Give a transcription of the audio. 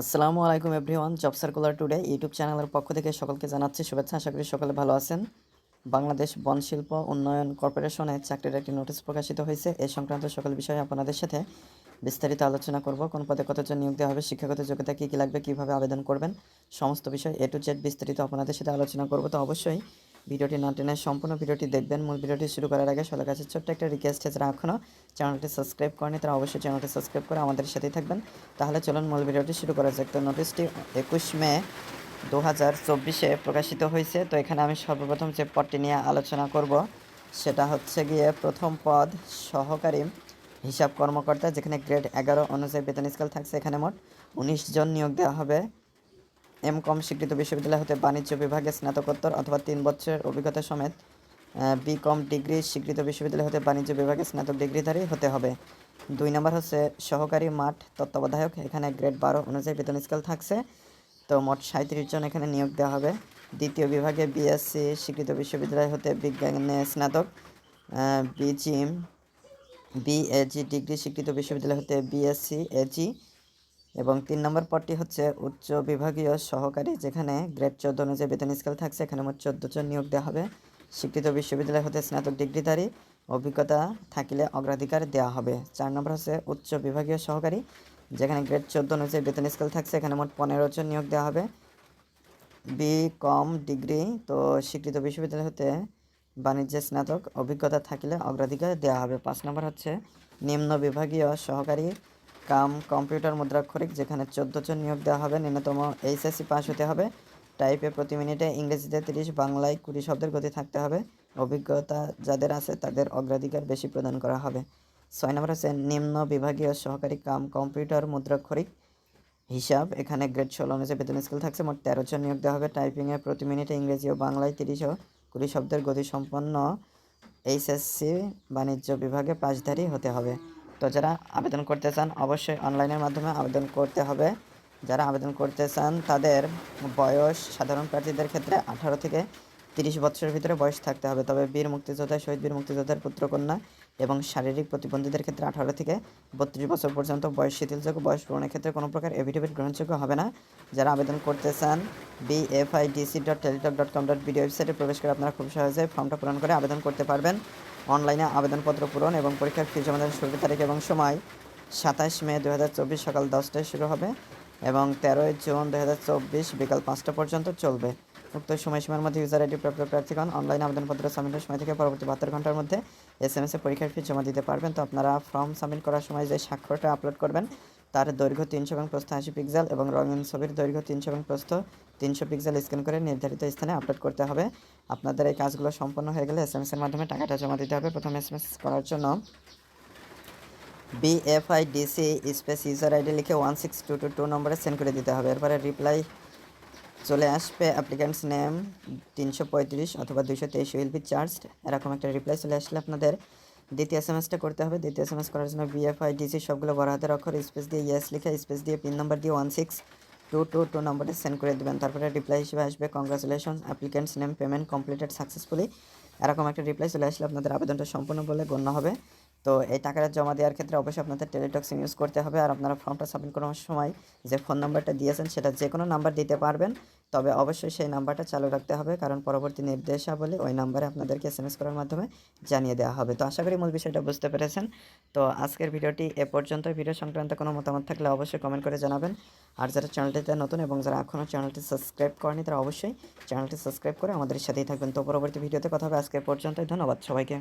আসসালামু আলাইকুম everyone, job circular today YouTube চ্যানেলের পক্ষ থেকে সকলকে জানাচ্ছি শুভেচ্ছা। আশা করি সকলে ভালো আছেন। বাংলাদেশ বন শিল্প উন্নয়ন কর্পোরেশনে চাকরির একটি নোটিশ প্রকাশিত হয়েছে। এই সংক্রান্ত সকল বিষয়ে আপনাদের সাথে বিস্তারিত আলোচনা করব। কোন পদে কতজন নিয়োগ দেওয়া হবে, শিক্ষাগত যোগ্যতা কী কী লাগবে, কীভাবে আবেদন করবেন, সমস্ত বিষয় এ টু জেড বিস্তারিত আপনাদের সাথে আলোচনা করব। তো অবশ্যই ভিডিওটি না টেনে সম্পূর্ণ ভিডিওটি দেখবেন। মূল ভিডিওটি শুরু করার আগে সবার কাছে ছোট্ট একটা রিকোয়েস্ট যারা এখনও চ্যানেলটি সাবস্ক্রাইব করেনি, তারা অবশ্যই চ্যানেলটি সাবস্ক্রাইব করে আমাদের সাথেই থাকবেন। তাহলে চলুন মূল ভিডিওটি শুরু করা যাক। তো নোটিশটি একুশ মে দু হাজার চব্বিশে প্রকাশিত হয়েছে। তো এখানে আমি সর্বপ্রথম যে পদটি নিয়ে আলোচনা করব, সেটা হচ্ছে গিয়ে প্রথম পদ, সহকারী হিসাব কর্মকর্তা, যেখানে গ্রেড এগারো অনুযায়ী বেতন স্কেল থাকছে এখানে মোট উনিশ জন নিয়োগ দেওয়া হবে। এম কম স্বীকৃত বিশ্ববিদ্যালয় হতে বাণিজ্য বিভাগে স্নাতকোত্তর অথবা তিন বছরের অভিজ্ঞতা সমেত বি কম ডিগ্রি স্বীকৃত বিশ্ববিদ্যালয় হতে বাণিজ্য বিভাগে স্নাতক ডিগ্রিধারী হতে হবে। দুই নম্বর হচ্ছে সহকারী মাঠ তত্ত্বাবধায়ক। এখানে গ্রেড বারো অনুযায়ী বেতন স্কেল থাকছে। তো মোট সাঁত্রিশ জন এখানে নিয়োগ দেওয়া হবে। দ্বিতীয় বিভাগে বিএসসি স্বীকৃত বিশ্ববিদ্যালয় হতে বিজ্ঞানে স্নাতক। বিজি বিএজি ডিগ্রি স্বীকৃত বিশ্ববিদ্যালয় হতে বিএসসি এজি এবং তিন নম্বর পদটি হচ্ছে উচ্চ বিভাগীয় সহকারী, যেখানে গ্রেড চোদ্দ অনুযায়ী বেতন স্কেল থাকছে। এখানে মোট চোদ্দ জন নিয়োগ দেওয়া হবে। স্বীকৃত বিশ্ববিদ্যালয় হতে স্নাতক ডিগ্রিধারী, অভিজ্ঞতা থাকিলে অগ্রাধিকার দেওয়া হবে। চার নম্বর হচ্ছে উচ্চ বিভাগীয় সহকারী, যেখানে গ্রেড চোদ্দ অনুযায়ী বেতন স্কেল থাকছে, এখানে মোট পনেরো জন নিয়োগ দেওয়া হবে। বি কম ডিগ্রি, তো স্বীকৃত বিশ্ববিদ্যালয় হতে বাণিজ্যে স্নাতক, অভিজ্ঞতা থাকলে অগ্রাধিকার দেওয়া হবে। পাঁচ নম্বর হচ্ছে নিম্ন বিভাগীয় সহকারী, কাম, কম্পিউটার মুদ্রাক্ষরিক, যেখানে চোদ্দ জন নিয়োগ দেওয়া হবে। ন্যূনতম এইচএসসি পাস হতে হবে। টাইপে প্রতি মিনিটে ইংরেজিতে তিরিশ, বাংলায় কুড়ি শব্দের গতি থাকতে হবে। অভিজ্ঞতা যাদের আছে তাদের অগ্রাধিকার বেশি প্রদান করা হবে। ছয় নম্বর হচ্ছে নিম্ন বিভাগীয় সহকারী কাম কম্পিউটার মুদ্রাক্ষরিক হিসাব। এখানে গ্রেড ষোলো অনুযায়ী বেতন স্কেল থাকছে, মোট তেরো জন নিয়োগ দেওয়া হবে। টাইপিংয়ে প্রতি মিনিটে ইংরেজি ও বাংলায় তিরিশ ও কুড়ি শব্দের গতি সম্পন্ন এইচএসসি বাণিজ্য বিভাগে পাশধারী হতে হবে। তো যারা আবেদন করতে চান, অবশ্যই অনলাইনের মাধ্যমে আবেদন করতে হবে। যারা আবেদন করতে চান তাদের বয়স সাধারণ প্রার্থীদের ক্ষেত্রে আঠারো থেকে তিরিশ বছরের ভিতরে বয়স থাকতে হবে। তবে বীর মুক্তিযোদ্ধা, শহীদ বীর মুক্তিযোদ্ধার পুত্রকন্যা এবং শারীরিক প্রতিবন্ধীদের ক্ষেত্রে আঠারো থেকে বত্রিশ বছর পর্যন্ত বয়স শিথিলযোগ্য বয়স পূরণের ক্ষেত্রে কোনো প্রকার এভিডেভিট গ্রহণযোগ্য হবে না। যারা আবেদন করতে চান BFIDC dot Teletalk dot com dot BD ওয়েবসাইটে প্রবেশ করে আপনারা খুব সহজে ফর্মটা পূরণ করে আবেদন করতে পারবেন। অনলাইনে আবেদনপত্র পূরণ এবং পরীক্ষার ফি জমা দেওয়ার শুরুর তারিখ এবং সময় সাতাশ মে দু হাজার চব্বিশ সকাল দশটায় শুরু হবে। এবং তেরোই জুন দু হাজার চব্বিশ বিকাল পাঁচটা পর্যন্ত চলবে। উক্ত সময়সীমার মধ্যে ইউজার আইডি প্রাপ্ত প্রার্থীগণ অনলাইন আবেদনপত্র সাবমিটের সময় থেকে পরবর্তী বাহাত্তর ঘণ্টার মধ্যে এস এম এসে পরীক্ষার ফি জমা দিতে পারবেন। তো আপনারা ফর্ম সাবমিট করার সময় যে স্বাক্ষরটা আপলোড করবেন, তার দৈর্ঘ্য তিনশো এবং প্রস্থ আশি পিক্সেল এবং রঙিন ছবির দৈর্ঘ্য তিনশো এবং প্রস্থ তিনশো পিক্সেল স্ক্যান করে নির্ধারিত স্থানে আপলোড করতে হবে। আপনাদের এই কাজগুলো সম্পন্ন হয়ে গেলে এস এম এসের মাধ্যমে টাকাটা জমা দিতে হবে। প্রথম এস এম এস করার জন্য বিএফআইডিসি স্পেস ইউজার আইডি লিখে one six two two two নম্বরে সেন্ড করে দিতে হবে। এরপরে রিপ্লাই চলে আসবে অ্যাপ্লিক্যান্টস নেম তিনশো পঁয়ত্রিশ অথবা দুইশো তেইশ উইল বি চার্জড এরকম একটা রিপ্লাই চলে আসলে আপনাদের। দ্বিতীয় এস এম এসটা করতে হবে। দ্বিতীয় এস এম এস করার জন্য বিএফআই ডিসি সবগুলো বড় হাতের অক্ষর স্পেস দিয়ে ইয়েস লিখে স্পেস দিয়ে পিন নাম্বার দিয়ে one six two two two নম্বরে সেন্ড করে দেবেন। তারপরে রিপ্লাই হিসেবে আসবে। Congratulation applicants name payment completed successfully এরকম একটা রিপ্লাই চলে আসলে, আপনাদের আবেদনটা সম্পূর্ণ বলে গণ্য হবে। তো এই টাকাটা জমা দেওয়ার ক্ষেত্রে অবশ্যই আপনাদের টেলিটক ইউজ করতে হবে, আর আপনারা ফর্মটা সাবমিট করার সময় যে ফোন নাম্বারটা দিয়েছেন, সেটা যে কোনো নাম্বার দিতে পারবেন। তবে অবশ্যই সেই নাম্বারটা চালু রাখতে হবে, কারণ পরবর্তী নির্দেশাবলী ওই নাম্বারে আপনাদেরকে এস এম এস করার মাধ্যমে জানিয়ে দেওয়া হবে। তো আশা করি মূল বিষয়টা বুঝতে পেরেছেন। তো আজকের ভিডিওটি এ পর্যন্ত। ভিডিও সংক্রান্ত কোনো মতামত থাকলে অবশ্যই কমেন্ট করে জানাবেন। আর যারা চ্যানেলটিতে নতুন এবং যারা এখনও চ্যানেলটি সাবস্ক্রাইব করেনি, তারা অবশ্যই চ্যানেলটি সাবস্ক্রাইব করে আমাদের সাথেই থাকবেন। তো পরবর্তী ভিডিওতে কথা হবে। আজকের পর্যন্তই। ধন্যবাদ সবাইকে।